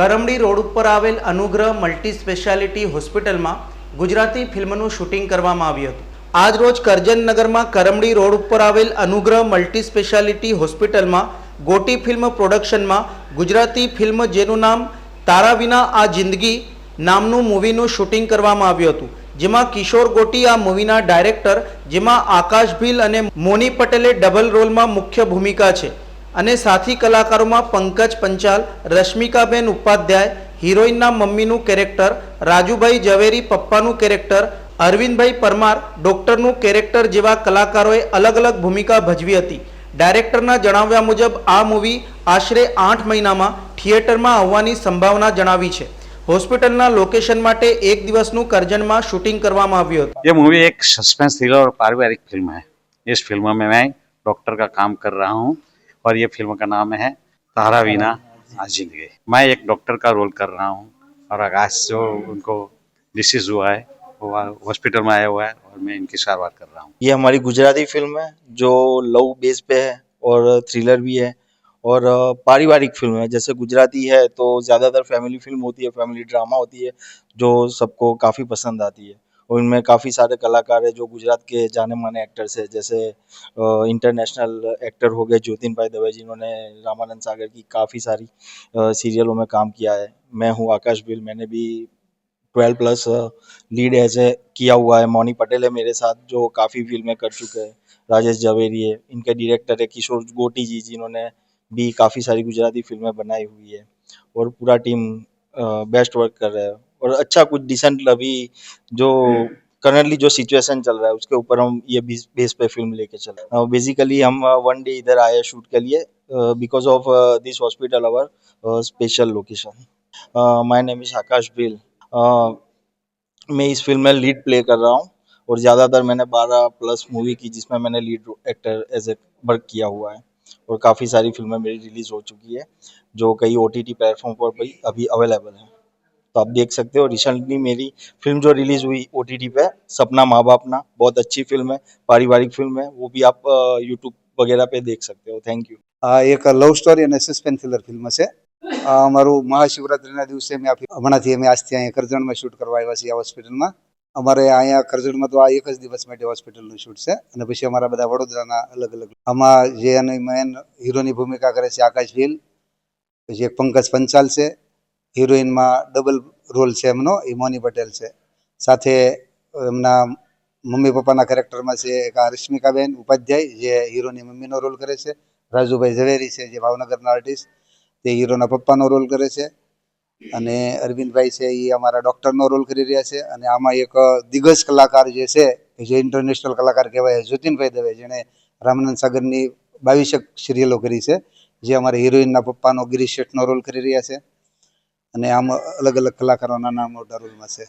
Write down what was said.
કરમડી road ઉપર આવેલ અનુગ્રહ multi speciality હોસ્પિટલમાં ગુજરાતી ફિલ્મનું શૂટિંગ કરવામાં આવ્યું હતું. આજ રોજ કરજનનગરમાં કરમડી રોડ ઉપર આવેલ અનુગ્રહ મલ્ટી સ્પેશિયાલિટી હોસ્પિટલમાં ગોટી ફિલ્મ પ્રોડક્શનમાં ગુજરાતી ફિલ્મ જેનું નામ તારા વિના આ જિંદગી નામનું મૂવીનું શૂટિંગ કરવામાં આવ્યું હતું. જેમાં કિશોર ગોટી આ મૂવીના ડાયરેક્ટર, જેમાં આકાશ ભીલ અને મોની પટેલે ડબલ રોલમાં મુખ્ય ભૂમિકા છે. અને સાથી કલાકારોમાં પંકજ પંચાલ રશ્મિકાબેન ઉપાધ્યાય હિરોઈનના મમ્મીનું કેરેક્ટર રાજુભાઈ ઝવેરી પપ્પાનું કેરેક્ટર અરવિંદભાઈ પરમાર ડોક્ટરનું કેરેક્ટર જેવા કલાકારોએ અલગ અલગ ભૂમિકા ભજવી હતી ડાયરેક્ટરના જણાવ્યા મુજબ આ મૂવી આશરે આઠ મહિનામાં થિયેટરમાં આવવાની સંભાવના જણાવી છે હોસ્પિટલના લોકેશન માટે એક દિવસનું કરજણમાં શૂટિંગ કરવામાં આવ્યું હતું ये मूवी एक सस्पेंस थ्रिलर और पारिवारिक फिल्म है इस फिल्म में मैं डॉक्टर का काम कर रहा हूँ और ये फ़िल्म का नाम है तारा वीना आज ज़िंदगी। मैं एक डॉक्टर का रोल कर रहा हूँ और आकाश जो उनको डिसीज हुआ है वो हॉस्पिटल में आया हुआ है और मैं इनकी सारवार कर रहा हूँ। ये हमारी गुजराती फ़िल्म है जो लव बेस पे है और थ्रिलर भी है और पारिवारिक फ़िल्म है। जैसे गुजराती है तो ज़्यादातर फैमिली फ़िल्म होती है फैमिली ड्रामा होती है जो सबको काफ़ी पसंद आती है। और इनमें काफ़ी सारे कलाकार हैं जो गुजरात के जाने माने एक्टर्स हैं। जैसे इंटरनेशनल एक्टर हो गए, ज्योतिन भाई दवे जिन्होंने रामानंद सागर की काफ़ी सारी सीरियलों में काम किया है। मैं हूँ आकाश बिल, मैंने भी ट्वेल्व प्लस लीड ऐसे किया हुआ है। मौनी पटेल है मेरे साथ, जो काफ़ी फ़िल्में कर चुके हैं। राजेश जवेरी है, इनके डायरेक्टर है किशोर गोटी जी, जिन्होंने भी काफ़ी सारी गुजराती फ़िल्में बनाई हुई है। और पूरा टीम बेस्ट वर्क कर रहा है। और अच्छा कुछ डिसेंट अभी जो करंटली जो सिचुएशन चल रहा है उसके ऊपर हम ये बेस पे फ़िल्म लेके चल रहे हैं। बेसिकली हम वन डे इधर आए शूट के लिए because of this hospital our special location my name is Akash bill मैं इस फ़िल्म में लीड प्ले कर रहा हूँ और ज़्यादातर मैंने 12 प्लस मूवी की जिसमें मैंने lead actor as a work किया हुआ है और काफ़ी सारी फ़िल्में मेरी रिलीज़ हो चुकी है जो कई ओ टी टी प्लेटफॉर्म पर भी अभी अवेलेबल है। तो आप देख सकते हो रिसेंटली मेरी फिल्म जो रिलीज हुई ओ टी टी पे सपना माँ बाप ना बहुत अच्छी फिल्म है पारिवारिक फिल्म है वो भी आप यूट्यूब वगैरह पे देख सकते हो थैंक यू આ એક લવ સ્ટોરી અને સસ્પેન્સ થ્રિલર ફિલ્મ છે આ અમારું મહાશિવરાત્રિના દિવસે મેં આ ફિલ્મ- હમણાંથી અમે આજથી અહીંયા કરજણમાં શૂટ કરવા આવ્યા છીએ આ હોસ્પિટલમાં અમારે અહીંયા કરજણમાં તો આ એક જ દિવસ માટે હોસ્પિટલનું શૂટ છે અને પછી અમારા બધા વડોદરાના અલગ અલગ આમાં જે એની મેન હીરોની ભૂમિકા કરે છે આકાશ ભીલ પછી એક પંકજ પંચાલ છે હિરોઈનમાં ડબલ રોલ છે એમનો, એ મોની પટેલ છે. સાથે એમના મમ્મી પપ્પાના કેરેક્ટરમાં છે એક આ રશ્મિકાબેન ઉપાધ્યાય, જે હીરોની મમ્મીનો રોલ કરે છે. રાજુભાઈ ઝવેરી છે, જે ભાવનગરના આર્ટિસ્ટ તે હીરોના પપ્પાનો રોલ કરે છે. અને અરવિંદભાઈ છે એ અમારા ડૉક્ટરનો રોલ કરી રહ્યા છે. અને આમાં એક દિગ્ગજ કલાકાર જે છે જે ઇન્ટરનેશનલ કલાકાર કહેવાય, જ્યોતિનભાઈ દવે, જેણે રામાનંદ સાગરની બાવીસેક સિરિયલો કરી છે. જે અમારા હિરોઈનના પપ્પાનો ગિરીશ શેઠનો રોલ કરી રહ્યા છે. અને આમ અલગ અલગ કલાકારોના નામ મોટા છે.